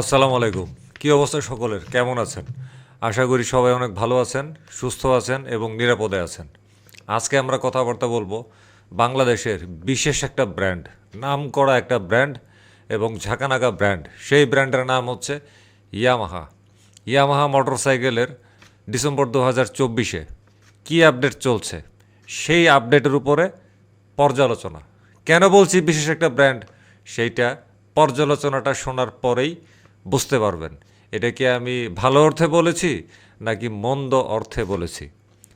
আসসালামু আলাইকুম। কী অবস্থা সকলের? কেমন আছেন? আশা করি সবাই অনেক ভালো আছেন, সুস্থ আছেন এবং নিরাপদে আছেন। আজকে আমরা কথাবার্তা বলব বাংলাদেশের বিশেষ একটা ব্র্যান্ড, নাম করা একটা ব্র্যান্ড এবং ঝাঁকানাকা ব্র্যান্ড। সেই ব্র্যান্ডের নাম হচ্ছে ইয়ামাহা। ইয়ামাহা মোটরসাইকেলের ডিসেম্বর দু হাজার চব্বিশে কী আপডেট চলছে? সেই আপডেটের উপরে পর্যালোচনা। কেন বলছি বিশেষ একটা ব্র্যান্ড? সেইটা পর্যালোচনাটা শোনার পরেই বুঝতে পারবেন। এটা কি আমি ভালো অর্থে বলেছি নাকি মন্দ অর্থে বলেছি?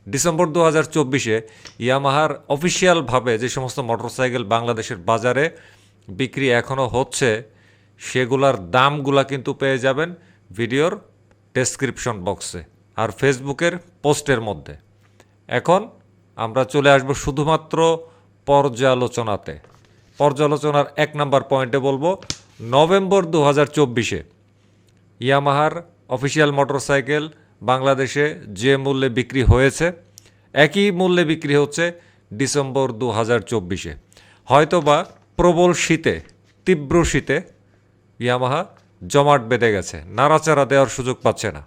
ডিসেম্বর দু হাজার চব্বিশে ইয়ামাহার অফিসিয়ালভাবে যে সমস্ত মোটরসাইকেল বাংলাদেশের বাজারে বিক্রি এখনও হচ্ছে, সেগুলার দামগুলা কিন্তু পেয়ে যাবেন ভিডিওর ডেসক্রিপশন বক্সে আর ফেসবুকের পোস্টের মধ্যে। এখন আমরা চলে আসব শুধুমাত্র পর্যালোচনাতে। পর্যালোচনার এক নাম্বার পয়েন্টে বলব, নভেম্বর দু হাজার চব্বিশে ইয়ামাহার অফিসিয়াল মোটরসাইকেল বাংলাদেশে যে মূল্যে বিক্রি হয়েছে, একই মূল্যে বিক্রি হচ্ছে ডিসেম্বর দু হাজার চব্বিশে। হয়তোবা প্রবল শীতে, তীব্র শীতে ইয়ামাহা জমাট বেঁধে গেছে, নাড়াচাড়া দেওয়ার সুযোগ পাচ্ছে না।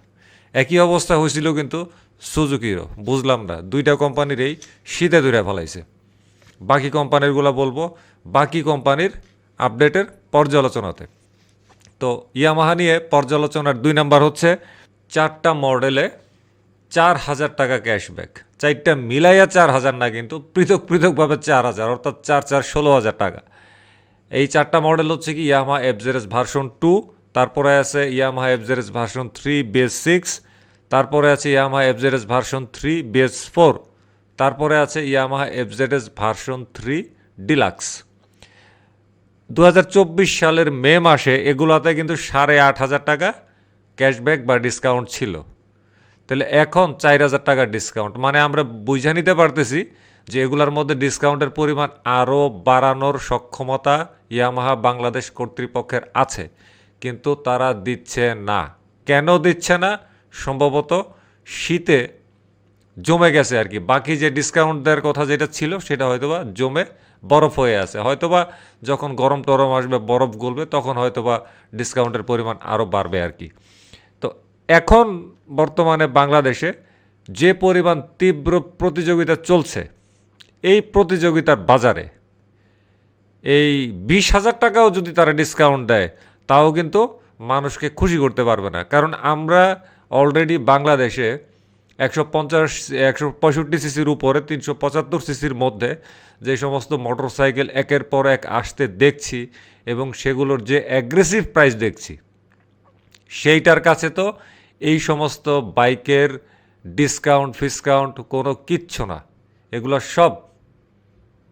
একই অবস্থা হয়েছিল কিন্তু সুজুকিরও, বুঝলাম না, দুইটা কোম্পানিরই শীতে দূরে ফেলাইছে। বাকি কোম্পানিরগুলো বলব, বাকি কোম্পানির আপডেটের পর্যালোচনাতে। তো ইয়ামাহা নিয়ে পর্যালোচনার দুই নাম্বার হচ্ছে, চারটা মডেলে চার হাজার টাকা ক্যাশব্যাক। চারটা মিলাইয়া চার হাজার না কিন্তু পৃথক পৃথকভাবে চার হাজার, অর্থাৎ চার চার ষোলো হাজার টাকা। এই চারটা মডেল হচ্ছে কি, ইয়ামাহা এফজেরেস ভার্সন টু তারপরে আছে Yamaha FZS version three BS six তারপরে আছে Yamaha FZS version three BS four তারপরে আছে Yamaha FZS version three deluxe দু হাজার চব্বিশ সালের মে মাসে এগুলাতে কিন্তু সাড়ে আট হাজার টাকা ক্যাশব্যাক বা ডিসকাউন্ট ছিল। তাহলে এখন চার হাজার টাকা ডিসকাউন্ট। মানে আমরা বুঝে নিতে পারতেছি যে এগুলার মধ্যে ডিসকাউন্টের পরিমাণ আরও বাড়ানোর সক্ষমতা ইয়ামাহা বাংলাদেশ কর্তৃপক্ষের আছে। কিন্তু তারা দিচ্ছে না। কেন দিচ্ছে না? সম্ভবত শীতে জমে গেছে আর কি। বাকি যে ডিসকাউন্ট দেওয়ার কথা যেটা ছিল, সেটা হয়তোবা জমে বরফ হয়ে আছে। হয়তোবা যখন গরম টরম আসবে, বরফ গলবে, তখন হয়তোবা ডিসকাউন্টের পরিমাণ আরও বাড়বে আর কি। তো এখন বর্তমানে বাংলাদেশে যে পরিমাণ তীব্র প্রতিযোগিতা চলছে, এই প্রতিযোগিতার বাজারে এই বিশ হাজার টাকাও যদি তারা ডিসকাউন্ট দেয়, তাও কিন্তু মানুষকে খুশি করতে পারবে না। কারণ আমরা অলরেডি বাংলাদেশে একশো পঞ্চাশ, একশো পঁয়ষট্টি সিসির উপরে, তিনশো পঁচাত্তর সিসির মধ্যে যে সমস্ত মোটর সাইকেল একের পর এক আসতে দেখছি এবং সেগুলোর যে অ্যাগ্রেসিভ প্রাইস দেখছি, সেইটার কাছে তো এই সমস্ত বাইকের ডিসকাউন্ট ফিসকাউন্ট কোনো কিচ্ছু না। এগুলো সব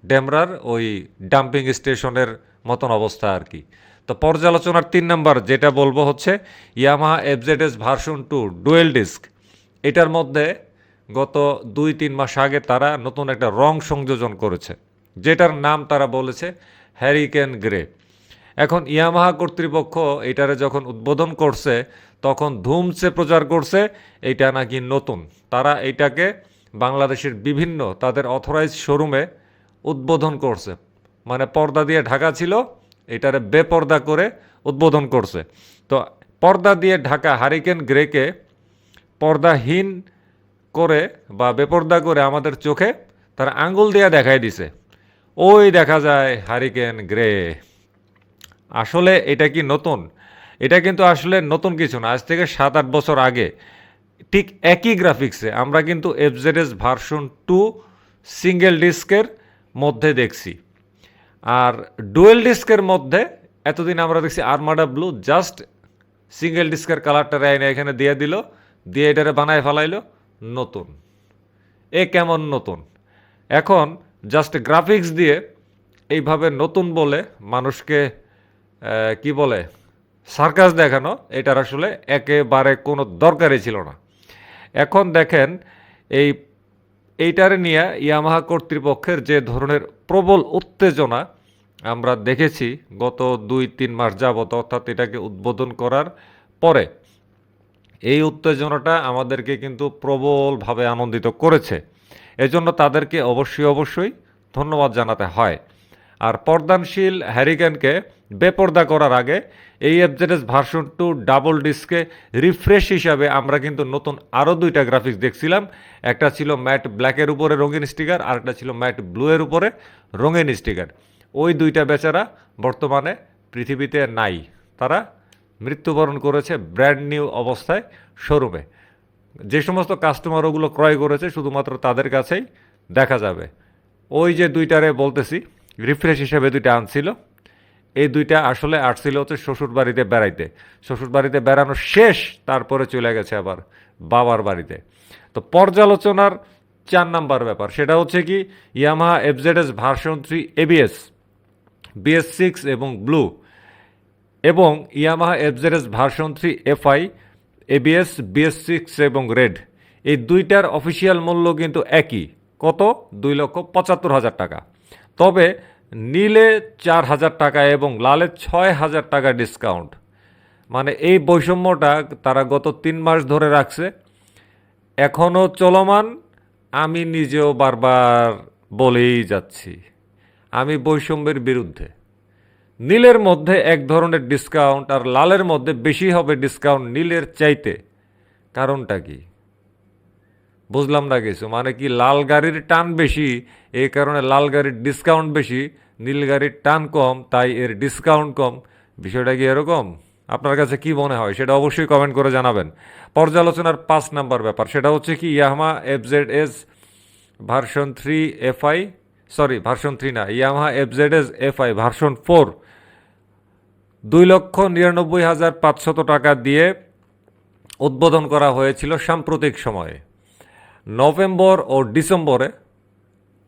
ডেমরার ওই ডাম্পিং স্টেশনের মতন অবস্থা আর কি। তো পর্যালোচনার তিন নাম্বার যেটা বলব হচ্ছে Yamaha FZS version two dual disc এটার মধ্যে গত দুই, তিন মাস আগে তারা নতুন একটা রং সংযোজন করেছে, যেটার নাম তারা বলেছে হ্যারিকেন গ্রে এখন ইয়ামাহা কর্তৃপক্ষ এটারে যখন উদ্বোধন করছে, তখন ধুমসে প্রচার করছে এটা নাকি নতুন। তারা এইটাকে বাংলাদেশের বিভিন্ন, তাদের অথরাইজ শোরুমে উদ্বোধন করছে। মানে পর্দা দিয়ে ঢাকা ছিল, এটারে বেপর্দা করে উদ্বোধন করছে। তো পর্দা দিয়ে ঢাকা হারিকেন গ্রেকে পর্দাহীন করে বা বেপর্দা করে আমাদের চোখে তার আঙ্গুল দিয়ে দেখাই দিছে। ওই দেখা যায় হারিকেন গ্রে। আসলে এটা কি নতুন? এটা কিন্তু আসলে নতুন কিছু না। আজ থেকে সাত আট বছর আগে ঠিক একই গ্রাফিক্সে আমরা কিন্তু এফজেডএস ভার্সন টু সিঙ্গেল ডিস্কের মধ্যে দেখছি। আর ডুয়েল ডিস্কের মধ্যে এতদিন আমরা দেখছি আর্মাডা ব্লু জাস্ট সিঙ্গেল ডিস্কের কালারটা রায়না এখানে দিয়ে দিল। দিয়ে এটারে বানায় ফেলাইলো নতুন। এ কেমন নতুন? এখন জাস্ট গ্রাফিক্স দিয়ে এইভাবে নতুন বলে মানুষকে কি বলে সার্কাস দেখানো, এটার আসলে একেবারে কোনো দরকারই ছিল না। এখন দেখেন এই, এইটারে নিয়ে ইয়ামাহা কর্তৃপক্ষের যে ধরনের প্রবল উত্তেজনা আমরা দেখেছি গত দুই তিন মাস যাবত অর্থাৎ এটাকে উদ্বোধন করার পরে। এই উত্তেজনাটা আমাদেরকে কিন্তু প্রবলভাবে আনন্দিত করেছে। এজন্য তাদেরকে অবশ্যই অবশ্যই ধন্যবাদ জানাতে হয়। আর পর্দানশীল হ্যারিকেনকে বেপর্দা করার আগে এই এফজেডএস ভার্সন টু ডাবল ডিস্কে রিফ্রেশ হিসাবে আমরা কিন্তু নতুন আরও দুইটা গ্রাফিক্স দেখছিলাম। একটা ছিল ম্যাট ব্ল্যাকের উপরে রঙিন স্টিকার, আর একটা ছিল ম্যাট ব্লু এর উপরে রঙিন স্টিকার। ওই দুইটা বেচারা বর্তমানে পৃথিবীতে নাই। তারা মৃত্যুবরণ করেছে ব্র্যান্ড নিউ অবস্থায় শোরুমে। যে সমস্ত কাস্টমার ওগুলো ক্রয় করেছে, শুধুমাত্র তাদের কাছেই দেখা যাবে। ওই যে দুইটারে বলতেছি, রিফ্রেশ হিসেবে দুইটা আনছিল। এই দুইটা আসলে আসছিল হচ্ছে শ্বশুর বাড়িতে বেড়াইতে। শ্বশুর বাড়িতে বেড়ানো শেষ, তারপরে চলে গেছে আবার বাবার বাড়িতে। তো পর্যালোচনার চার নাম্বার ব্যাপার, সেটা হচ্ছে কি Yamaha FZS version three ABS BS six এবং ব্লু এবং Yamaha FZS version three FI ABS BS six এবং রেড এই দুইটার অফিসিয়াল মূল্য কিন্তু একই। কত? দুই লক্ষ পঁচাত্তর হাজার টাকা। তবে নীলে চার হাজার টাকা এবং লালে ছয় হাজার টাকা ডিসকাউন্ট মানে এই বৈষম্যটা তারা গত তিন মাস ধরে রাখছে। এখনও চলমান, আমি নিজেও বারবার বলেই যাচ্ছি। আমি বৈষম্যের বিরুদ্ধে। নীলের মধ্যে এক ধরনের ডিসকাউন্ট আর লালের মধ্যে বেশি হবে ডিসকাউন্ট নীলের চাইতে। কারণটা কি? বুঝলাম না কিছু। মানে কি লাল গাড়ির টান বেশি এই কারণে লাল গাড়ির ডিসকাউন্ট বেশি, নীল গাড়ির টান কম, তাই এর ডিসকাউন্ট কম। বিষয়টা কি এরকম? আপনার কাছে কি মনে হয়? সেটা অবশ্যই কমেন্ট করে জানাবেন। পর্যালোচনার পাঁচ নাম্বার ব্যাপার, সেটা হচ্ছে কি Yamaha FZ S version three FI, sorry, version three না, Yamaha FZ S FI, version four দুই লক্ষ নিরানব্বই হাজার পাঁচশত টাকা দিয়ে উদ্বোধন করা হয়েছিল সাম্প্রতিক সময়ে। নভেম্বর ও ডিসেম্বরে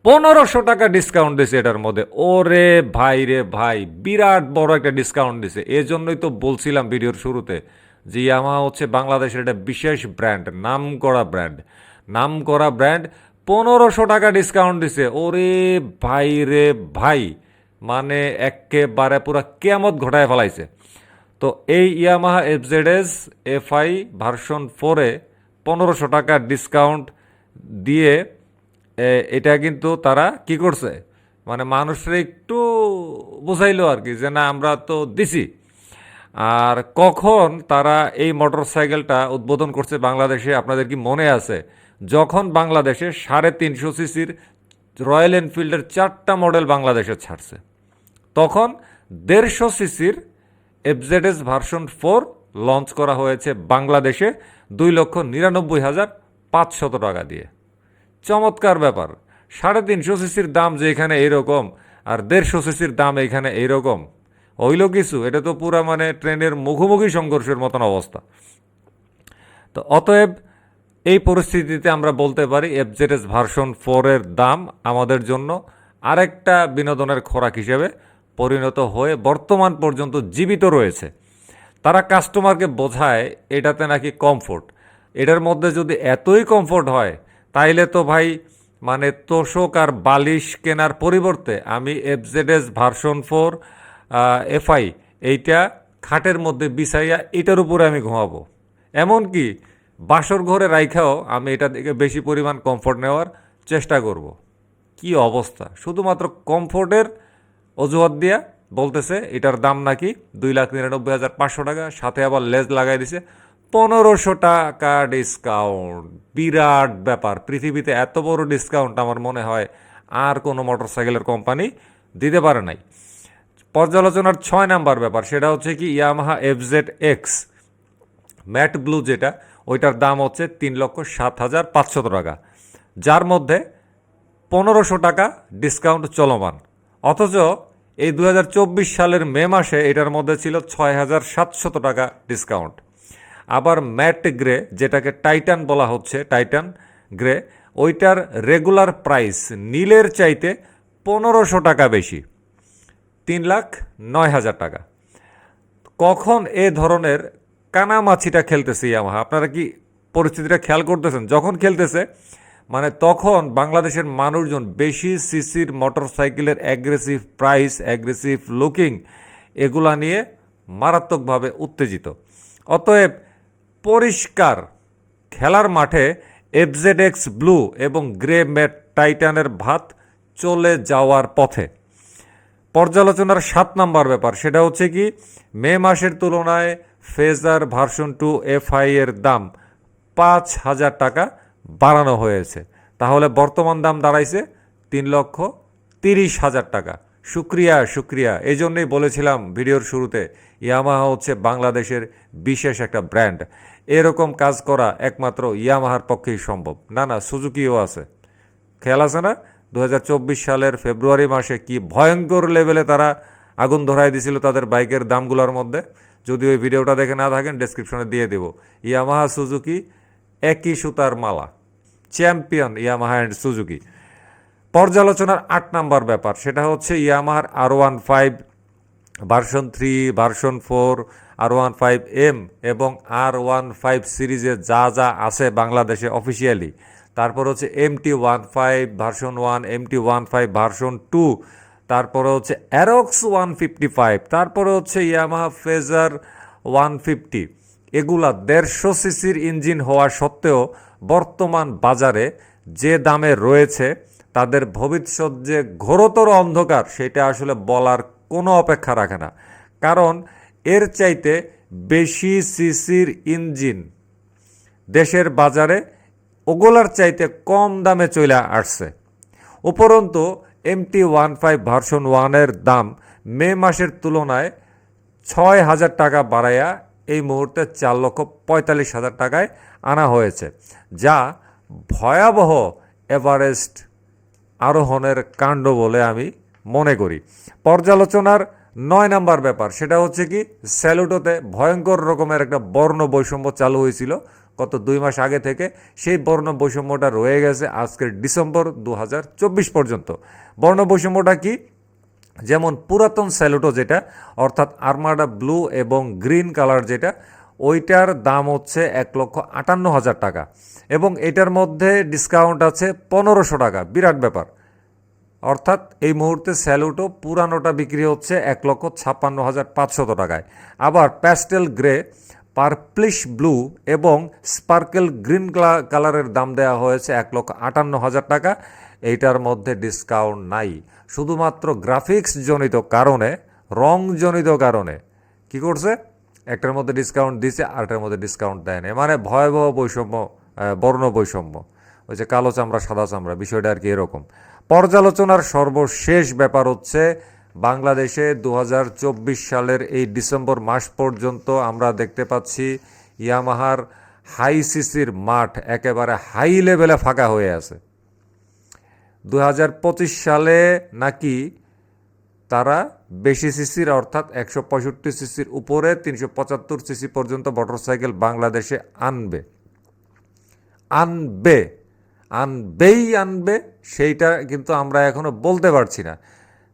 পনেরোশো টাকা ডিসকাউন্ট দিছে এটার মধ্যে। ওরে ভাই রে ভাই, বিরাট বড় একটা ডিসকাউন্ট দিছে। এই জন্যই তো বলছিলাম ভিডিওর শুরুতে যে ইয়ামাহা হচ্ছে বাংলাদেশের একটা বিশেষ ব্র্যান্ড নাম করা ব্র্যান্ড নাম করা ব্র্যান্ড পনেরোশো টাকা ডিসকাউন্ট দিছে। ওরে ভাই রে ভাই মানে একেবারে পুরা কেমত ঘটায় ফেলাইছে। তো এই ইয়ামাহা এফজেডএস এফআই ভার্সন ফোরে পনেরোশো টাকা ডিসকাউন্ট দিয়ে এটা কিন্তু তারা কি করছে? মানে মানুষরা একটু বোঝাইলো আর কি যে না, আমরা তো দিছি। আর কখন তারা এই মোটরসাইকেলটা উদ্বোধন করছে বাংলাদেশে, আপনাদের কি মনে আছে? যখন বাংলাদেশে সাড়ে তিনশো সিসির রয়্যাল এনফিল্ডের চারটা মডেল বাংলাদেশে ছাড়ছে। তখন দেড়শো সিসির এফজেডএস ভার্সন ফোর লঞ্চ করা হয়েছে বাংলাদেশে দুই লক্ষ নিরানব্বই হাজার পাঁচশত টাকা দিয়ে। চমৎকার ব্যাপার। সাড়ে তিনশো সিসির দাম যে এখানে এইরকম আর দেড়শো সিসির দাম এখানে এইরকম, হইল কিছু? এটা তো পুরা মানে ট্রেনের মুখোমুখি সংঘর্ষের মতন অবস্থা। তো অতএব এই পরিস্থিতিতে আমরা বলতে পারি এফজেডএস ভার্সন ফোরের দাম আমাদের জন্য আরেকটা বিনোদনের খোরাক হিসেবে পরিণত হয়ে বর্তমান পর্যন্ত জীবিত রয়েছে। তারা কাস্টমারকে বোঝায় এটাতে নাকি কমফোর্ট এটার মধ্যে যদি এতই কমফোর্ট হয়, তাইলে তো ভাই মানে তোষক আর বালিশ কেনার পরিবর্তে আমি এফজেডএস ভার্সন ফোর এফআই এইটা খাটের মধ্যে বিছাইয়া এটার উপরে আমি ঘুমাবো। এমনকি বাসর ঘরে রাইখাও আমি এটা থেকে বেশি পরিমাণ কমফোর্ট নেওয়ার চেষ্টা করব। কি অবস্থা? শুধুমাত্র কমফোর্টের অজুহাত দিয়া বলতেছে, এটার দাম নাকি দুই লাখ নিরানব্বই হাজার পাঁচশো টাকা, সাথে আবার লেজ লাগাই দিছে। পনেরোশো টাকা ডিসকাউন্ট বিরাট ব্যাপার। পৃথিবীতে এত বড় ডিসকাউন্ট আমার মনে হয় আর কোনো মোটর সাইকেলের কোম্পানি দিতে পারে নাই। পর্যালোচনার ছয় নাম্বার ব্যাপার, সেটা হচ্ছে কি Yamaha FZ X matte blue যেটা, ওইটার দাম হচ্ছে তিন লক্ষ সাত হাজার পাঁচশত টাকা। যার মধ্যে পনেরোশো টাকা ডিসকাউন্ট চলমান। অথচ এই দু হাজার চব্বিশ সালের মে মাসে এটার মধ্যে ছিল ছয় হাজার সাতশত টাকা ডিসকাউন্ট আবার ম্যাট গ্রে, যেটাকে টাইটান বলা হচ্ছে, টাইটান গ্রে, ওইটার রেগুলার প্রাইস নীলের চাইতে পনেরোশো টাকা বেশি, তিন লাখ নয় হাজার টাকা। কখন এ ধরনের কানামাছিটা খেলতেছে ইয়ামাহা? আপনারা কি পরিস্থিতিটা খেয়াল করতেছেন? যখন খেলতেছে মানে তখন বাংলাদেশের মানুষজন বেশি সিসির মোটরসাইকেলের অ্যাগ্রেসিভ প্রাইস অ্যাগ্রেসিভ লুকিং এগুলা নিয়ে মারাত্মকভাবে উত্তেজিত। অতএব পরিষ্কার খেলার মাঠে এফজেড এক্স ব্লু এবং গ্রে ম্যাট টাইটানের ভাত চলে যাওয়ার পথে। পর্যালোচনার সাত নাম্বার ব্যাপার, সেটা হচ্ছে কি, মে মাসের তুলনায় ফেজার ভার্সন টু এফআই এর দাম পাঁচ হাজার টাকা বাড়ানো হয়েছে। তাহলে বর্তমান দাম দাঁড়াইছে তিন লক্ষ তিরিশ হাজার টাকা। শুক্রিয়া শুক্রিয়া। এই জন্যই বলেছিলাম ভিডিওর শুরুতে, ইয়ামাহা হচ্ছে বাংলাদেশের বিশেষ একটা ব্র্যান্ড। এরকম কাজ করা একমাত্র ইয়ামাহার পক্ষেই সম্ভব। না না, সুজুকিও আছে। খেয়াল আছে না? দু হাজার চব্বিশ সালের ফেব্রুয়ারি মাসে কি ভয়ঙ্কর লেভেলে তারা আগুন ধরাই দিছিল তাদের বাইকের দামগুলোর মধ্যে? যদি ওই ভিডিওটা দেখে না থাকেন ডেসক্রিপশনে দিয়ে দেব। ইয়ামাহা, সুজুকি একই সুতার মালা। Champion Yamaha and Suzuki. পর্যালোচনার আট নাম্বার ব্যাপার, সেটা হচ্ছে ইয়ামাহার R one five, version three, version four R one five M এবং আর ওয়ান ফাইভ সিরিজে যা যা আছে বাংলাদেশে অফিসিয়ালি তারপর হচ্ছে M T one five version one M T one five version two তারপরে হচ্ছে অ্যারক্স ওয়ান ফিফটি ফাইভ তারপরে হচ্ছে ইয়ামাহা ফেজার ওয়ান ফিফটি এগুলা দেড়শো সিসির ইঞ্জিন হওয়া সত্ত্বেও বর্তমান বাজারে যে দামে রয়েছে, তাদের ভবিষ্যৎ যে ঘোরতর অন্ধকার, সেটা আসলে বলার কোনো অপেক্ষা রাখে না। কারণ এর চাইতে বেশি সিসির ইঞ্জিন দেশের বাজারে ওগুলার চাইতে কম দামে চলে আসছে। উপরন্তু এমটি ওয়ান ফাইভ ভার্সন ওয়ানের দাম মে মাসের তুলনায় ছয় হাজার টাকা বাড়াইয়া এই মুহূর্তে চার লক্ষ পঁয়তাল্লিশ হাজার টাকায় আনা হয়েছে, যা ভয়াবহ এভারেস্ট আরোহণের কাণ্ড বলে আমি মনে করি। পর্যালোচনার নয় নাম্বার ব্যাপার, সেটা হচ্ছে কি, স্যালুটোতে ভয়ঙ্কর রকমের একটা বর্ণ বৈষম্য চালু হয়েছিল গত দুই মাস আগে থেকে। সেই বর্ণ বৈষম্যটা রয়ে গেছে আজকের ডিসেম্বর দু হাজার চব্বিশ পর্যন্ত। বর্ণ বৈষম্যটা কি? যেমন পুরাতন স্যালুটো যেটা, অর্থাৎ আর্মাডা ব্লু এবং গ্রিন কালার যেটা ওইটার দাম হচ্ছে এক লক্ষ আটান্ন হাজার টাকা এবং এটার মধ্যে ডিসকাউন্ট আছে পনেরোশো টাকা। বিরাট ব্যাপার। অর্থাৎ এই মুহূর্তে স্যালুটো পুরানোটা বিক্রি হচ্ছে এক লক্ষ ছাপ্পান্ন হাজার পাঁচশত টাকায়। আবার প্যাস্টেল গ্রে পার্পলিশ ব্লু এবং স্পার্কেল গ্রিন কালারের দাম দেওয়া হয়েছে এক লক্ষ আটান্ন হাজার টাকা। এইটার মধ্যে ডিসকাউন্ট নাই। শুধুমাত্র গ্রাফিক্স জনিত কারণে রংজনিত কারণে। কি করছে? একটার মধ্যে ডিসকাউন্ট দিছে, আরেকটার মধ্যে ডিসকাউন্ট দেয় না মানে ভয়াবহ বৈষম্য বর্ণ বৈষম্য। ওই যে কালো চামড়া, সাদা চামড়া, বিষয়টা আর কি এরকম। পর্যালোচনার সর্বশেষ ব্যাপার হচ্ছে, বাংলাদেশে দু হাজার চব্বিশ সালের এই ডিসেম্বর মাস পর্যন্ত আমরা দেখতে পাচ্ছি, ইয়ামাহার হাই সিসির মাঠ একেবারে হাই লেভেলে ফাঁকা হয়ে আছে। দু হাজার পঁচিশ সালে নাকি তারা বেশি সিসির, অর্থাৎ একশো পঁয়ষট্টি সিসির উপরে তিনশো পঁচাত্তর সিসি পর্যন্ত মোটরসাইকেল বাংলাদেশে আনবে। আনবে, আনবেই আনবে, সেইটা কিন্তু আমরা এখনও বলতে পারছি না।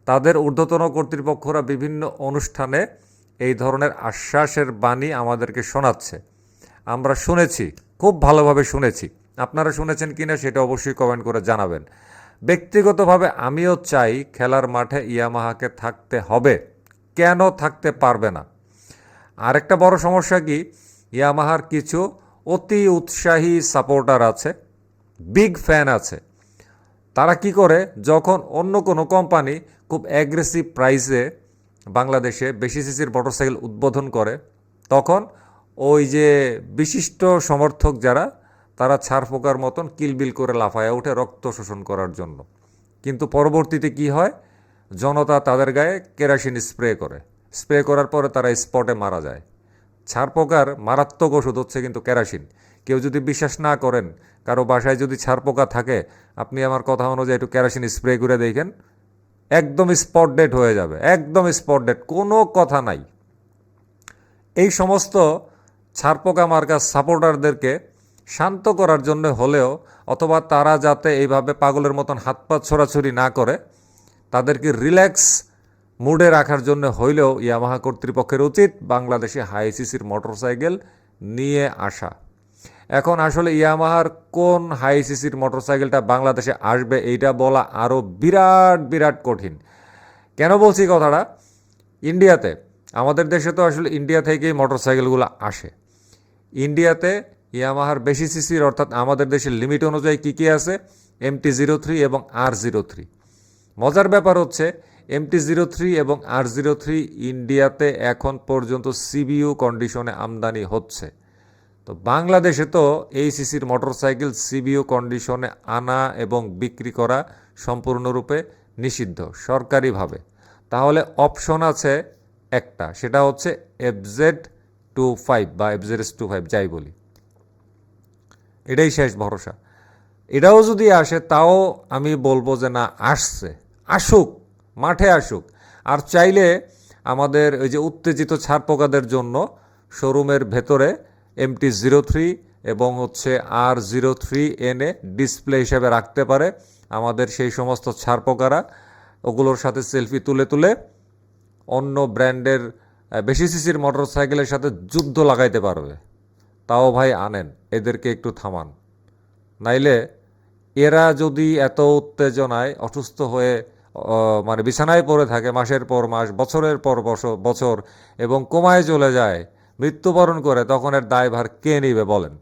তাদের ঊর্ধ্বতন কর্তৃপক্ষরা বিভিন্ন অনুষ্ঠানে এই ধরনের আশ্বাসের বাণী আমাদেরকে শোনাচ্ছে। আমরা শুনেছি, খুব ভালোভাবে শুনেছি। আপনারা শুনেছেন কিনা সেটা অবশ্যই কমেন্ট করে জানাবেন। ব্যক্তিগতভাবে আমিও চাই খেলার মাঠে ইয়ামাহাকে থাকতে হবে। কেন থাকতে পারবে না? আরেকটা বড় সমস্যা কি? ইয়ামাহার কিছু অতি উৎসাহী সাপোর্টার আছে, বিগ ফ্যান আছে। তারা কি করে? যখন অন্য কোনো কোম্পানি খুব অ্যাগ্রেসিভ প্রাইসে বাংলাদেশে বেশি সিসির মোটরসাইকেল উদ্বোধন করে, তখন ওই যে বিশিষ্ট সমর্থক যারা তারা ছাড় পোকার মতন কিলবিল করে লাফায় ওঠে রক্ত শোষণ করার জন্য। কিন্তু পরবর্তীতে কি হয়? জনতা তাদের গায়ে কেরাসিন স্প্রে করে। স্প্রে করার পরে তারা স্পটে মারা যায়। ছাড় পোকার মারাত্মক ওষুধ হচ্ছে কিন্তু কেরাসিন। কেউ যদি বিশ্বাস না করেন, কারও বাসায় যদি ছাড় পোকা থাকে, আপনি আমার কথা অনুযায়ী একটু কেরাসিন স্প্রে করে দেখেন, একদম স্পট ডেট হয়ে যাবে, একদম স্পট ডেট, কোনো কথা নাই। এই সমস্ত ছারপোকা মার্কা সাপোর্টারদেরকে শান্ত করার জন্য হলেও অথবা তারা যাতে এইভাবে পাগলের মতন হাত পা ছোড়াছুরি না করে, তাদেরকে রিল্যাক্স মুডে রাখার জন্য হইলেও ইয়ামাহা কর্তৃপক্ষের উচিত বাংলাদেশে হাইসিসির মোটরসাইকেল নিয়ে আসা। এখন আসলে ইয়ামাহার কোন হাই সিসির মোটরসাইকেলটা বাংলাদেশে আসবে এইটা বলা আরও বিরাট বিরাট কঠিন। কেন বলছি কথাটা? ইন্ডিয়াতে, আমাদের দেশে তো আসলে ইন্ডিয়া থেকেই মোটরসাইকেলগুলো আসে। ইন্ডিয়াতে ইয়ামাহার বেশি সিসির, অর্থাৎ আমাদের দেশের লিমিট অনুযায়ী কী কী আছে? এমটি জিরো থ্রি এবং আর জিরো থ্রি মজার ব্যাপার হচ্ছে এমটি জিরো থ্রি এবং আর জিরো থ্রি ইন্ডিয়াতে এখন পর্যন্ত সিবিইউ কন্ডিশনে আমদানি হচ্ছে। তো বাংলাদেশে তো এই সিসির মোটরসাইকেল সিবিইউ কন্ডিশনে আনা এবং বিক্রি করা সম্পূর্ণরূপে নিষিদ্ধ, সরকারিভাবে। তাহলে অপশন আছে একটা, সেটা হচ্ছে এফজেড টু ফাইভ বা এফজেড টু ফাইভ, যাই বলি। এটাই শেষ ভরসা। এটাও যদি আসে, তাও আমি বলব যে না, আসছে। আসুক, মাঠে আসুক। আর চাইলে আমাদের ওই যে উত্তেজিত ছাড়পোকাদের জন্য শোরুমের ভেতরে এমটি জিরো থ্রি এবং হচ্ছে আর জিরো থ্রি এনে ডিসপ্লে হিসেবে রাখতে পারে আমাদের সেই সমস্ত ছাড়পোকারা। ওগুলোর সাথে সেলফি তুলে তুলে অন্য ব্র্যান্ডের বেশি সিসির মোটর সাইকেলের সাথে যুদ্ধ লাগাইতে পারবে। তাও ভাই আনেন, এদেরকে একটু থামান। নাইলে এরা যদি এত উত্তেজনায় অসুস্থ হয়ে মানে বিছানায় পড়ে থাকে মাসের পর মাস, বছরের পর বছর এবং কোমায় চলে যায়, মৃত্যুবরণ করে, তখন এর দায়ভার কে নিবে বলেন?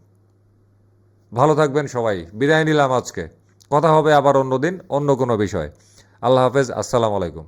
ভালো থাকবেন সবাই, বিদায় নিলাম আজকে। কথা হবে আবার অন্য দিন অন্য কোনো বিষয়। আল্লাহ হাফেজ, আসসালামু আলাইকুম।